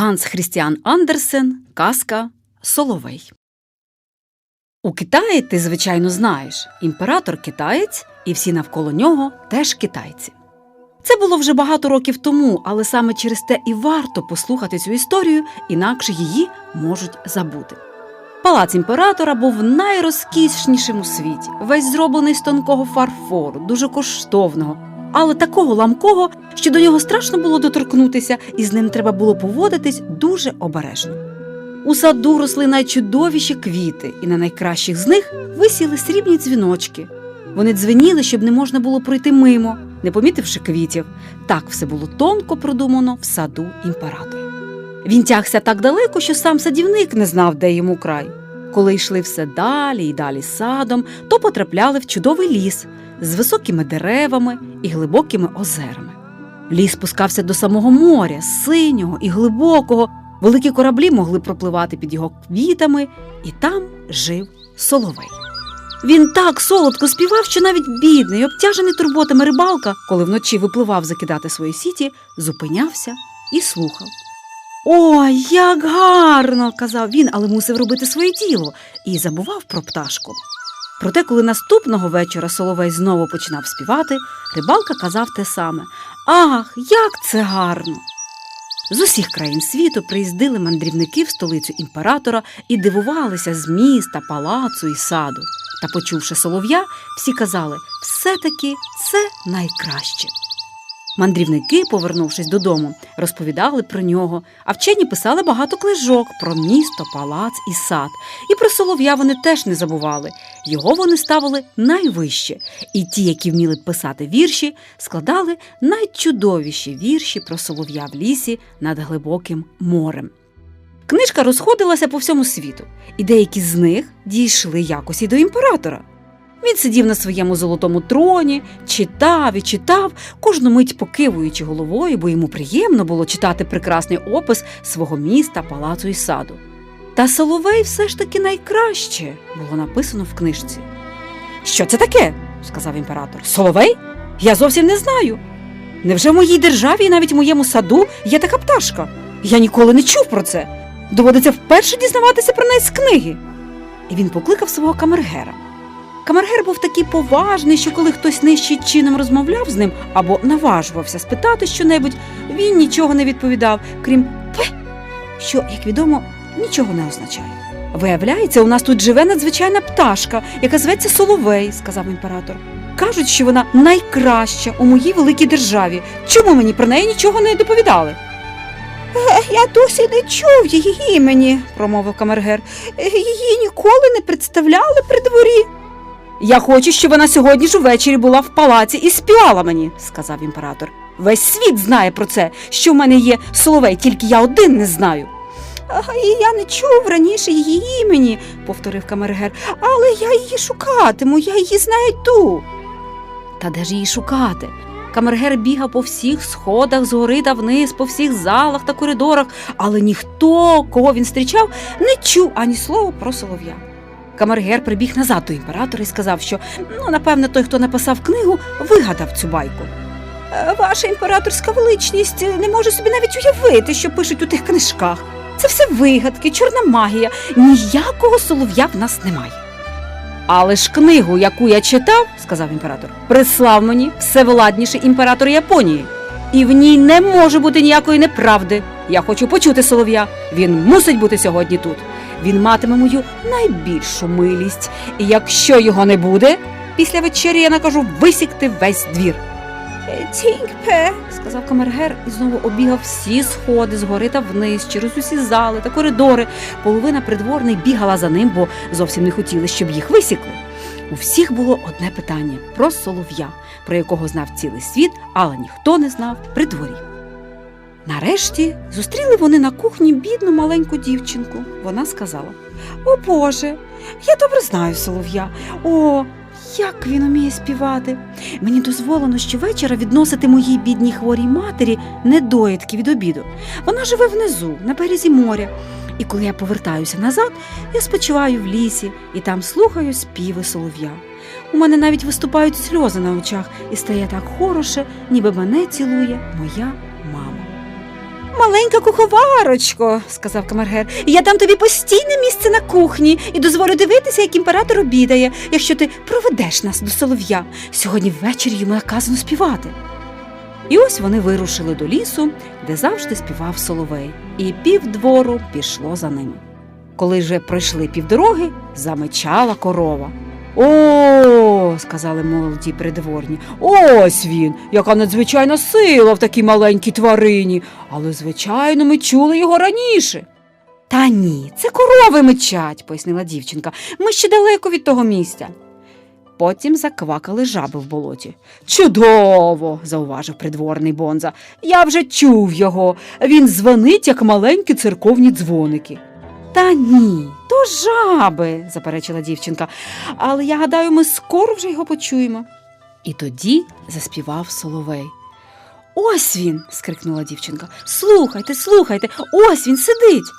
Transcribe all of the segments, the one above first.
Ганс Хрістіан Андерсен, казка Соловей. У Китаї ти, звичайно, знаєш імператор китаєць, і всі навколо нього теж китайці. Це було вже багато років тому, але саме через те і варто послухати цю історію, інакше її можуть забути. Палац імператора був найрозкішнішим у світі, весь зроблений з тонкого фарфору, дуже коштовного, але такого ламкого, що до нього страшно було доторкнутися, і з ним треба було поводитись дуже обережно. У саду росли найчудовіші квіти, і на найкращих з них висіли срібні дзвіночки. Вони дзвеніли, щоб не можна було пройти мимо, не помітивши квітів. Так все було тонко продумано в саду імператора. Він тягся так далеко, що сам садівник не знав, де йому край. Коли йшли все далі і далі садом, то потрапляли в чудовий ліс з високими деревами і глибокими озерами. Ліс спускався до самого моря, синього і глибокого. Великі кораблі могли пропливати під його квітами, і там жив соловей. Він так солодко співав, що навіть бідний, обтяжений турботами рибалка, коли вночі випливав закидати свої сіті, зупинявся і слухав. Ой, як гарно! казав він, але мусив робити своє діло і забував про пташку. Проте, коли наступного вечора Соловей знову починав співати, рибалка казав те саме Ах, як це гарно! З усіх країн світу приїздили мандрівники в столицю імператора і дивувалися з міста, палацу і саду. Та, почувши солов'я, всі казали все-таки це найкраще. Мандрівники, повернувшись додому, розповідали про нього, а вчені писали багато книжок про місто, палац і сад. І про солов'я вони теж не забували. Його вони ставили найвище, і ті, які вміли писати вірші, складали найчудовіші вірші про солов'я в лісі над глибоким морем. Книжка розходилася по всьому світу, і деякі з них дійшли якось і до імператора. Він сидів на своєму золотому троні, читав і читав, кожну мить покивуючи головою, бо йому приємно було читати прекрасний опис свого міста, палацу і саду. Та Соловей все ж таки найкраще було написано в книжці. Що це таке? сказав імператор. Соловей? Я зовсім не знаю. Невже в моїй державі і навіть в моєму саду є така пташка? Я ніколи не чув про це. Доводиться вперше дізнаватися про неї з книги. І він покликав свого камергера. Камергер був такий поважний, що коли хтось нижчий чином розмовляв з ним або наважувався спитати щонебудь, він нічого не відповідав, крім «пе», що, як відомо, нічого не означає. Виявляється, у нас тут живе надзвичайна пташка, яка зветься Соловей, сказав імператор. Кажуть, що вона найкраща у моїй великій державі. Чому мені про неї нічого не доповідали? Я досі не чув її імені, промовив камергер. Її ніколи не представляли при дворі. Я хочу, щоб вона сьогодні ж увечері була в палаці і співала мені, сказав імператор. Весь світ знає про це, що в мене є соловей, тільки я один не знаю. А я не чув раніше її імені, повторив камергер, але я її шукатиму, я її знайду. Та де ж її шукати? Камергер бігав по всіх сходах згори та вниз, по всіх залах та коридорах, але ніхто, кого він зустрічав, не чув ані слова про солов'я. Камергер прибіг назад до імператора і сказав, що ну, напевне, той, хто написав книгу, вигадав цю байку. «Е, Ваша імператорська величність не може собі навіть уявити, що пишуть у тих книжках. Це все вигадки, чорна магія. Ніякого солов'я в нас немає. Але ж книгу, яку я читав, сказав імператор, прислав мені всевладніший імператор Японії. І в ній не може бути ніякої неправди. Я хочу почути солов'я. Він мусить бути сьогодні тут. Він матиме мою найбільшу милість. І якщо його не буде, після вечері я накажу висікти весь двір. Тіньпе, сказав камергер і знову обігав всі сходи згори та вниз, через усі зали та коридори. Половина придворних бігала за ним, бо зовсім не хотіли, щоб їх висікли. У всіх було одне питання про солов'я, про якого знав цілий світ, але ніхто не знав при дворі. Нарешті зустріли вони на кухні бідну маленьку дівчинку. Вона сказала: О Боже, я добре знаю солов'я. О, як він уміє співати. Мені дозволено щовечора відносити моїй бідній хворій матері недоїдки від обіду. Вона живе внизу, на березі моря. І коли я повертаюся назад, я спочиваю в лісі і там слухаю співи солов'я. У мене навіть виступають сльози на очах, і стає так хороше, ніби мене цілує моя. Маленька куховарочко, сказав камергер. Я дам тобі постійне місце на кухні і дозволю дивитися, як імператор обідає, якщо ти проведеш нас до солов'я. Сьогодні ввечері йому наказано співати. І ось вони вирушили до лісу, де завжди співав соловей, і півдвору пішло за ними. Коли вже пройшли півдороги, замичала корова. О, сказали молоді придворні. Ось він, яка надзвичайна сила в такій маленькій тварині. Але, звичайно, ми чули його раніше. Та ні, це корови мичать, пояснила дівчинка. Ми ще далеко від того місця. Потім заквакали жаби в болоті. Чудово, зауважив придворний Бонза. Я вже чув його. Він дзвонить, як маленькі церковні дзвоники. Та ні, то жаби, заперечила дівчинка. Але я гадаю, ми скоро вже його почуємо. І тоді заспівав соловей. Ось він. скрикнула дівчинка. Слухайте, слухайте, ось він сидить.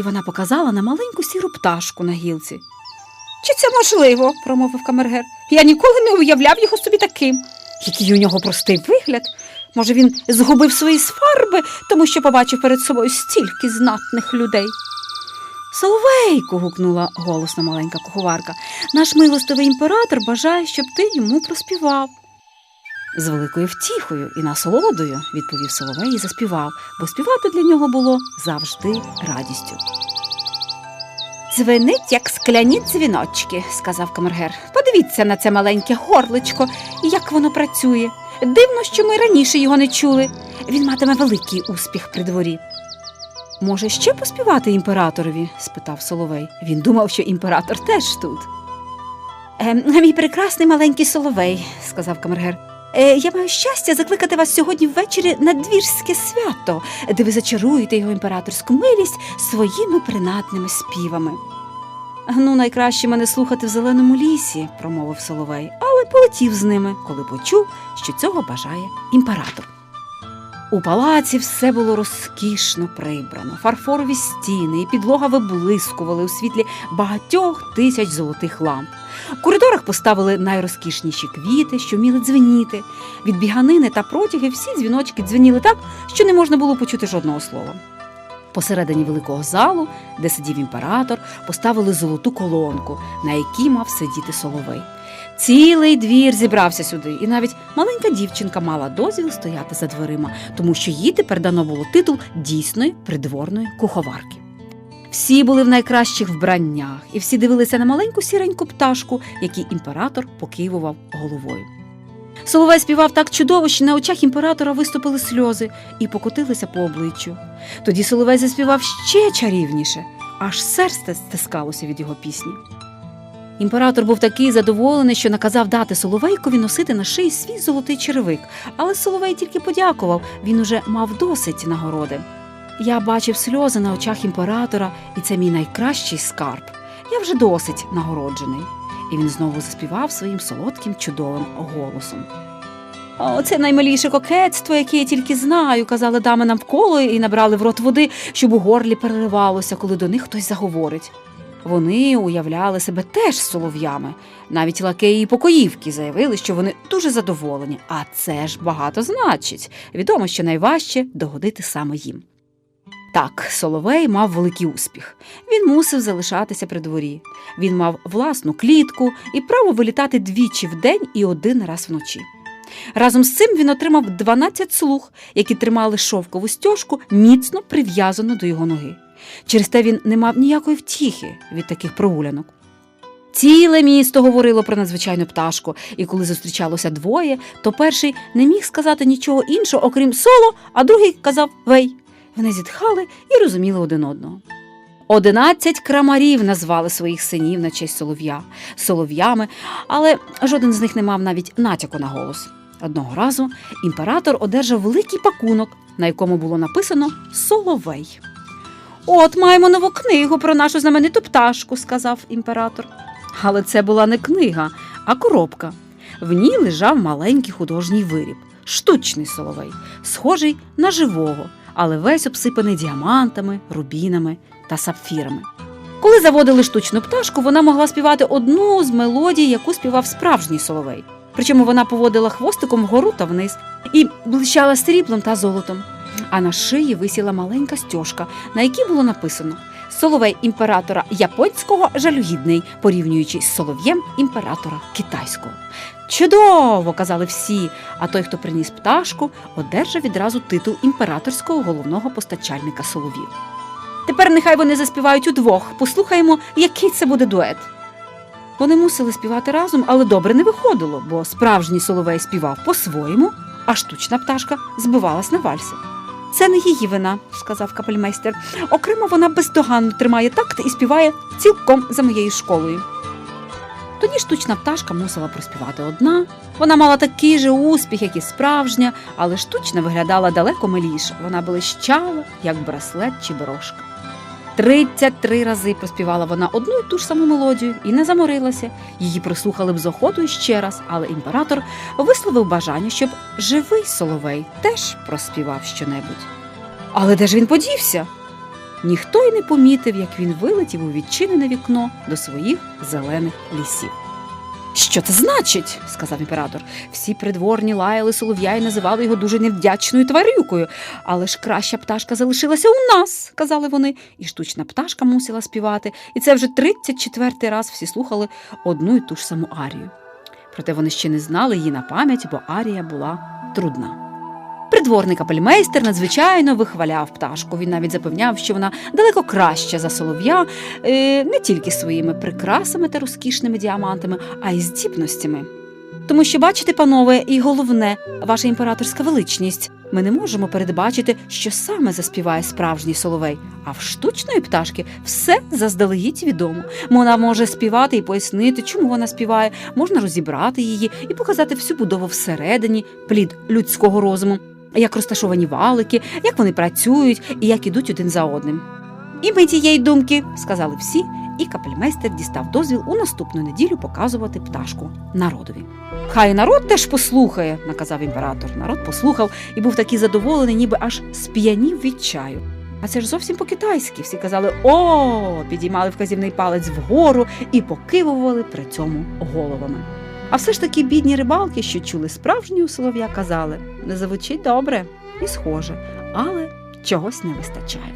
І вона показала на маленьку сіру пташку на гілці. Чи це можливо? промовив камергер. Я ніколи не уявляв його собі таким. Який у нього простий вигляд. Може, він згубив свої фарби, тому що побачив перед собою стільки знатних людей. Соловейку. гукнула голосно маленька куховарка. Наш милостивий імператор бажає, щоб ти йому проспівав. З великою втіхою і насолодою, відповів Соловей і заспівав, бо співати для нього було завжди радістю. Дзвенить, як скляні дзвіночки, сказав камергер. Подивіться на це маленьке горличко як воно працює. Дивно, що ми раніше його не чули. Він матиме великий успіх при дворі. Може, ще поспівати імператорові? спитав Соловей. Він думав, що імператор теж тут. Е, мій прекрасний маленький Соловей, сказав камергер. Е, я маю щастя закликати вас сьогодні ввечері на двірське свято, де ви зачаруєте його імператорську милість своїми принадними співами. Ну, найкраще мене слухати в зеленому лісі, промовив Соловей, але полетів з ними, коли почув, що цього бажає імператор. У палаці все було розкішно прибрано, фарфорові стіни і підлога виблискували у світлі багатьох тисяч золотих ламп. У коридорах поставили найрозкішніші квіти, що вміли дзвеніти. Від біганини та протяги всі дзвіночки дзвеніли так, що не можна було почути жодного слова. Посередині великого залу, де сидів імператор, поставили золоту колонку, на якій мав сидіти соловей. Цілий двір зібрався сюди, і навіть маленька дівчинка мала дозвіл стояти за дверима, тому що їй тепер дано було титул дійсної придворної куховарки. Всі були в найкращих вбраннях, і всі дивилися на маленьку сіреньку пташку, якій імператор покивував головою. Соловей співав так чудово, що на очах імператора виступили сльози і покотилися по обличчю. Тоді Соловей заспівав ще чарівніше, аж серце стискалося від його пісні. Імператор був такий задоволений, що наказав дати Соловейкові носити на шиї свій золотий черевик, але Соловей тільки подякував, він уже мав досить нагороди. Я бачив сльози на очах імператора, і це мій найкращий скарб. Я вже досить нагороджений. І він знову заспівав своїм солодким чудовим голосом. О, це наймиліше кокетство, яке я тільки знаю, казали дами навколо і набрали в рот води, щоб у горлі переливалося, коли до них хтось заговорить. Вони уявляли себе теж солов'ями. Навіть лакеї і покоївки заявили, що вони дуже задоволені, а це ж багато значить. Відомо, що найважче догодити саме їм. Так, Соловей мав великий успіх. Він мусив залишатися при дворі. Він мав власну клітку і право вилітати двічі в день і один раз вночі. Разом з цим він отримав 12 слуг, які тримали шовкову стяжку міцно прив'язану до його ноги. Через те він не мав ніякої втіхи від таких прогулянок. Ціле місто говорило про надзвичайну пташку, і коли зустрічалося двоє, то перший не міг сказати нічого іншого, окрім соло, а другий казав вей. Вони зітхали і розуміли один одного. Одинадцять крамарів назвали своїх синів на честь солов'я солов'ями, але жоден з них не мав навіть натяку на голос. Одного разу імператор одержав великий пакунок, на якому було написано Соловей. От маємо нову книгу про нашу знамениту пташку, сказав імператор. Але це була не книга, а коробка. В ній лежав маленький художній виріб, штучний соловей, схожий на живого, але весь обсипаний діамантами, рубінами та сапфірами. Коли заводили штучну пташку, вона могла співати одну з мелодій, яку співав справжній соловей. Причому вона поводила хвостиком вгору та вниз і блищала сріблом та золотом. А на шиї висіла маленька стяжка, на якій було написано Соловей імператора японського жалюгідний, порівнюючи з солов'єм імператора китайського. Чудово! казали всі, а той, хто приніс пташку, одержав відразу титул імператорського головного постачальника соловів. Тепер нехай вони заспівають удвох. Послухаємо, який це буде дует. Вони мусили співати разом, але добре не виходило, бо справжній соловей співав по-своєму, а штучна пташка збивалась на вальси. Це не її вина, сказав капельмейстер. Окремо вона бездоганно тримає такт і співає цілком за моєю школою. Тоді штучна пташка мусила проспівати одна. Вона мала такий же успіх, як і справжня, але штучна виглядала далеко миліше. Вона блищала, як браслет чи брошка. Тридцять три рази проспівала вона одну й ту ж саму мелодію і не заморилася. Її прислухали б з охотою ще раз, але імператор висловив бажання, щоб живий соловей теж проспівав щонебудь. Але де ж він подівся? Ніхто й не помітив, як він вилетів у відчинене вікно до своїх зелених лісів. Що це значить? сказав імператор. Всі придворні лаяли солов'я і називали його дуже невдячною тварюкою. Але ж краща пташка залишилася у нас, казали вони, і штучна пташка мусила співати. І це вже 34-й раз всі слухали одну і ту ж саму арію. Проте вони ще не знали її на пам'ять, бо арія була трудна. Придворний капельмейстер надзвичайно вихваляв пташку. Він навіть запевняв, що вона далеко краща за солов'я, е, не тільки своїми прикрасами та розкішними діамантами, а й здібностями. Тому що, бачите, панове, і головне, ваша імператорська величність. Ми не можемо передбачити, що саме заспіває справжній соловей, а в штучної пташки все заздалегідь відомо. Вона може співати і пояснити, чому вона співає, можна розібрати її і показати всю будову всередині, плід людського розуму, як розташовані валики, як вони працюють і як ідуть один за одним. І ми тієї думки, сказали всі, і капельмейстер дістав дозвіл у наступну неділю показувати пташку народові. Хай народ теж послухає, наказав імператор. Народ послухав і був такий задоволений, ніби аж сп'янів від чаю. А це ж зовсім по-китайськи. Всі казали о, підіймали вказівний палець вгору і покивували при цьому головами. А все ж таки бідні рибалки, що чули справжнього солов'я, казали не звучить добре і схоже, але чогось не вистачає.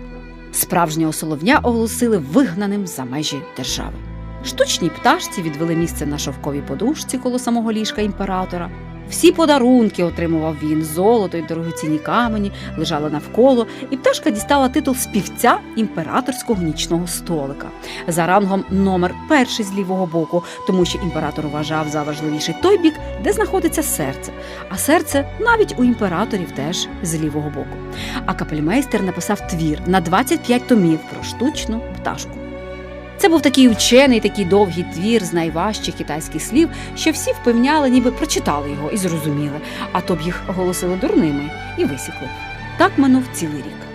Справжнього солов'я оголосили вигнаним за межі держави. Штучні пташці відвели місце на шовковій подушці коло самого ліжка імператора. Всі подарунки отримував він, золото й дорогоцінні камені лежали навколо, і пташка дістала титул співця імператорського нічного столика за рангом номер перший з лівого боку, тому що імператор вважав за важливіший той бік, де знаходиться серце. А серце навіть у імператорів теж з лівого боку. А капельмейстер написав твір на 25 томів про штучну пташку. Це був такий учений, такий довгий твір з найважчих китайських слів, що всі впевняли, ніби прочитали його і зрозуміли, а то б їх оголосили дурними і висікли. Так минув цілий рік.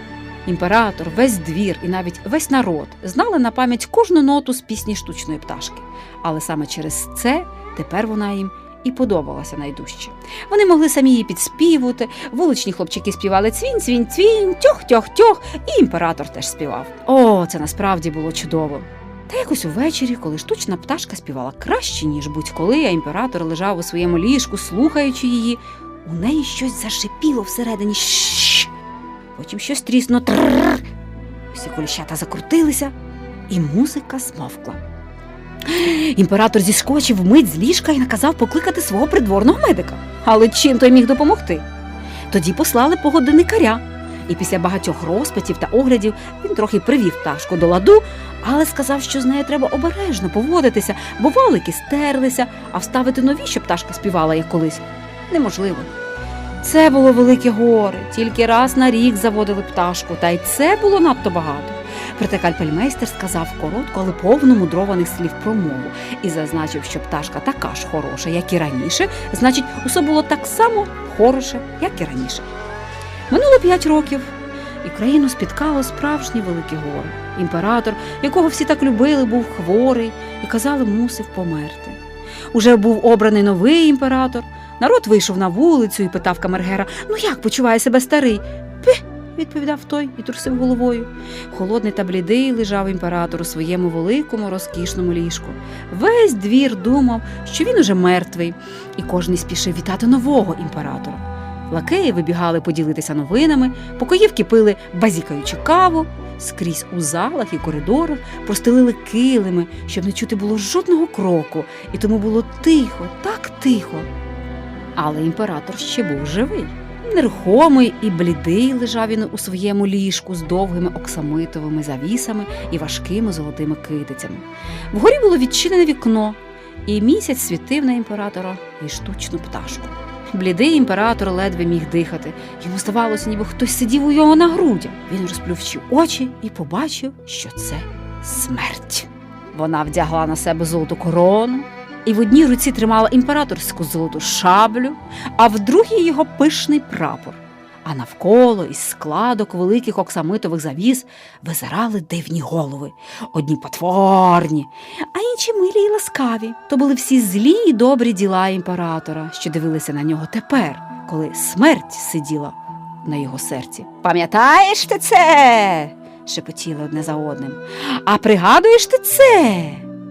Імператор, весь двір і навіть весь народ знали на пам'ять кожну ноту з пісні штучної пташки. Але саме через це тепер вона їм і подобалася найдужче. Вони могли самі її підспівувати, вуличні хлопчики співали цвінь, цвінь, цвінь, тьох, тьох, тьох, і імператор теж співав. О, це насправді було чудово. Та якось увечері, коли штучна пташка співала краще, ніж будь-коли, а імператор лежав у своєму ліжку, слухаючи її, у неї щось зашипіло всередині. Щ. Потім щось трісно. Трррр. Всі коліщата закрутилися, і музика змовкла. Імператор зіскочив вмить з ліжка і наказав покликати свого придворного медика. Але чим той міг допомогти? Тоді послали погодинникаря, і після багатьох розпитів та оглядів він трохи привів пташку до ладу, але сказав, що з нею треба обережно поводитися, бо валики стерлися, а вставити нові, щоб пташка співала як колись, неможливо. Це було велике горе, тільки раз на рік заводили пташку, та й це було надто багато. Проте кальпельмейстер сказав коротку, але повну мудрованих слів про мову і зазначив, що пташка така ж хороша, як і раніше, значить, усе було так само хороше, як і раніше. Минуло п'ять років, і країну спіткало справжнє велике горе. Імператор, якого всі так любили, був хворий і казали, мусив померти. Уже був обраний новий імператор. Народ вийшов на вулицю і питав камергера: Ну як почуває себе старий? Пи, відповідав той і трусив головою. Холодний та блідий лежав імператор у своєму великому розкішному ліжку. Весь двір думав, що він уже мертвий, і кожен спішив вітати нового імператора. Лакеї вибігали поділитися новинами, покоївки пили базікаючи каву. Скрізь у залах і коридорах простелили килими, щоб не чути було жодного кроку, і тому було тихо, так тихо. Але імператор ще був живий. Нерухомий і блідий лежав він у своєму ліжку з довгими оксамитовими завісами і важкими золотими китицями. Вгорі було відчинене вікно, і місяць світив на імператора і штучну пташку. Блідий імператор ледве міг дихати. Йому здавалося, ніби хтось сидів у його на грудях. Він розплющив очі і побачив, що це смерть. Вона вдягла на себе золоту корону, і в одній руці тримала імператорську золоту шаблю, а в другій його пишний прапор. А навколо із складок великих оксамитових завіс визирали дивні голови, одні потворні, а інші милі й ласкаві. То були всі злі й добрі діла імператора, що дивилися на нього тепер, коли смерть сиділа на його серці. Пам'ятаєш ти це? шепотіли одне за одним. А пригадуєш ти це?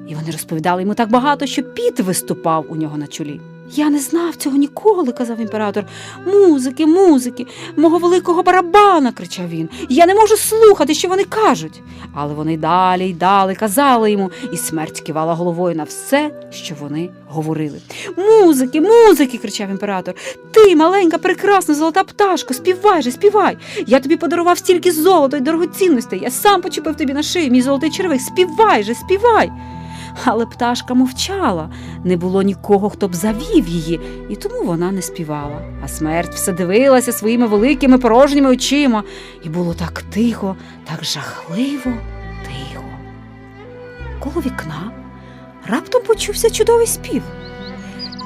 І вони розповідали йому так багато, що піт виступав у нього на чолі. Я не знав цього ніколи, казав імператор. Музики, музики, мого великого барабана, кричав він. Я не можу слухати, що вони кажуть. Але вони далі й далі казали йому, і смерть кивала головою на все, що вони говорили. Музики, музики, кричав імператор. Ти, маленька, прекрасна золота пташко, співай же, співай. Я тобі подарував стільки золота й дорогоцінностей. Я сам почепив тобі на шию, мій золотий червик. Співай же, співай. Але пташка мовчала, не було нікого, хто б завів її, і тому вона не співала. А смерть все дивилася своїми великими порожніми очима, і було так тихо, так жахливо тихо. Коло вікна раптом почувся чудовий спів.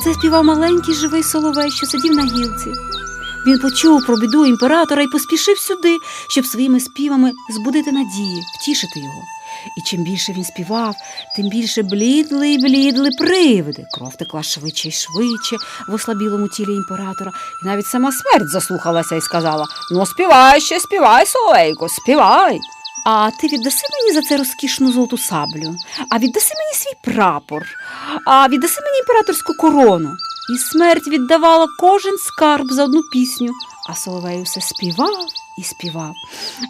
Це співав маленький живий соловей, що сидів на гілці. Він почув про біду імператора і поспішив сюди, щоб своїми співами збудити надії, втішити його. І чим більше він співав, тим більше блідли й блідли привиди. Кров текла швидше й швидше в ослабілому тілі імператора, і навіть сама смерть заслухалася і сказала: Ну, співай ще, співай, соловейко, співай. А ти віддаси мені за це розкішну золоту саблю, а віддаси мені свій прапор, а віддаси мені імператорську корону. І смерть віддавала кожен скарб за одну пісню, а Соловей усе співав і співав.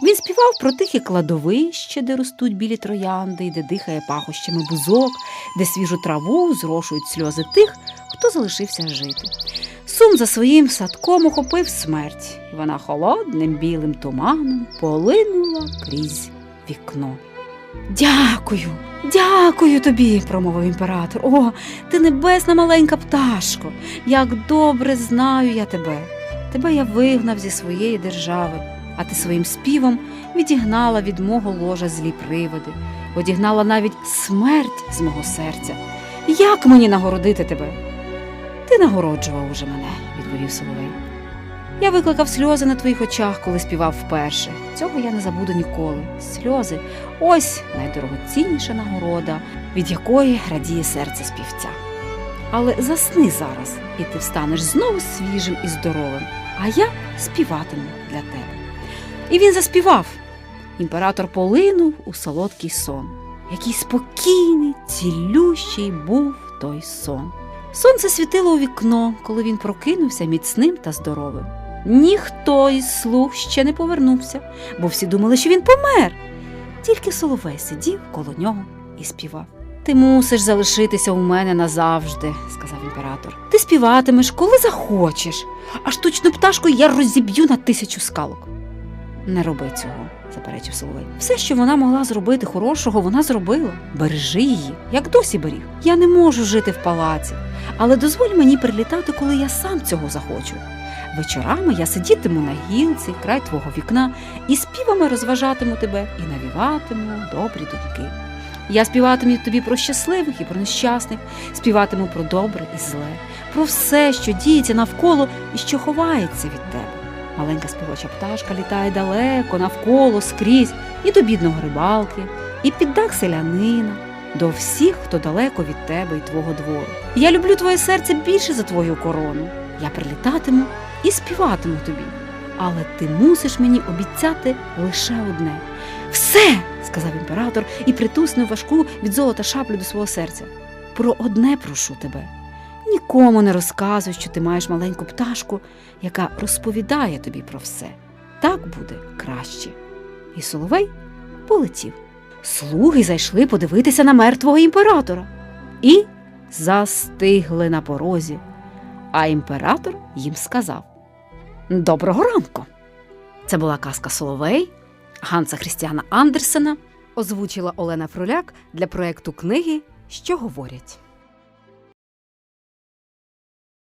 Він співав про тихе кладовище, де ростуть білі троянди, і де дихає пахощами бузок, де свіжу траву зрошують сльози тих, хто залишився жити. Сум за своїм садком охопив смерть, і вона холодним білим туманом полинула крізь вікно. Дякую, дякую тобі, промовив імператор. О, ти небесна маленька пташко. Як добре знаю я тебе. Тебе я вигнав зі своєї держави, а ти своїм співом відігнала від мого ложа злі привиди, одігнала навіть смерть з мого серця. Як мені нагородити тебе? Ти нагороджував уже мене, відповів Соловей. Я викликав сльози на твоїх очах, коли співав вперше. Цього я не забуду ніколи. Сльози ось найдорогоцінніша нагорода, від якої радіє серце співця. Але засни зараз, і ти встанеш знову свіжим і здоровим, а я співатиму для тебе. І він заспівав. Імператор полинув у солодкий сон. Який спокійний, цілющий був той сон. Сонце світило у вікно, коли він прокинувся міцним та здоровим. Ніхто із слуг ще не повернувся, бо всі думали, що він помер. Тільки соловей сидів коло нього і співав. Ти мусиш залишитися у мене назавжди, сказав імператор. Ти співатимеш, коли захочеш, а штучну пташку я розіб'ю на тисячу скалок. Не роби цього, заперечив Соловей. Все, що вона могла зробити хорошого, вона зробила. Бережи її, як досі беріг. Я не можу жити в палаці, але дозволь мені прилітати, коли я сам цього захочу. Вечорами я сидітиму на гілці, край твого вікна, і співами розважатиму тебе і навіватиму добрі думки. Я співатиму тобі про щасливих і про нещасних, співатиму про добре і зле, про все, що діється навколо і що ховається від тебе. Маленька співоча пташка літає далеко, навколо, скрізь, і до бідного рибалки, і під дах селянина, до всіх, хто далеко від тебе і твого двору. Я люблю твоє серце більше за твою корону. Я прилітатиму і співатиму тобі. Але ти мусиш мені обіцяти лише одне. Все, сказав імператор і притуснув важку від золота шаблю до свого серця. Про одне прошу тебе. Нікому не розказуй, що ти маєш маленьку пташку, яка розповідає тобі про все. Так буде краще. І Соловей полетів. Слуги зайшли подивитися на мертвого імператора і застигли на порозі. А імператор їм сказав: Доброго ранку! Це була казка Соловей Ганса Христіана Андерсена. Озвучила Олена Фроляк для проекту книги Що говорять.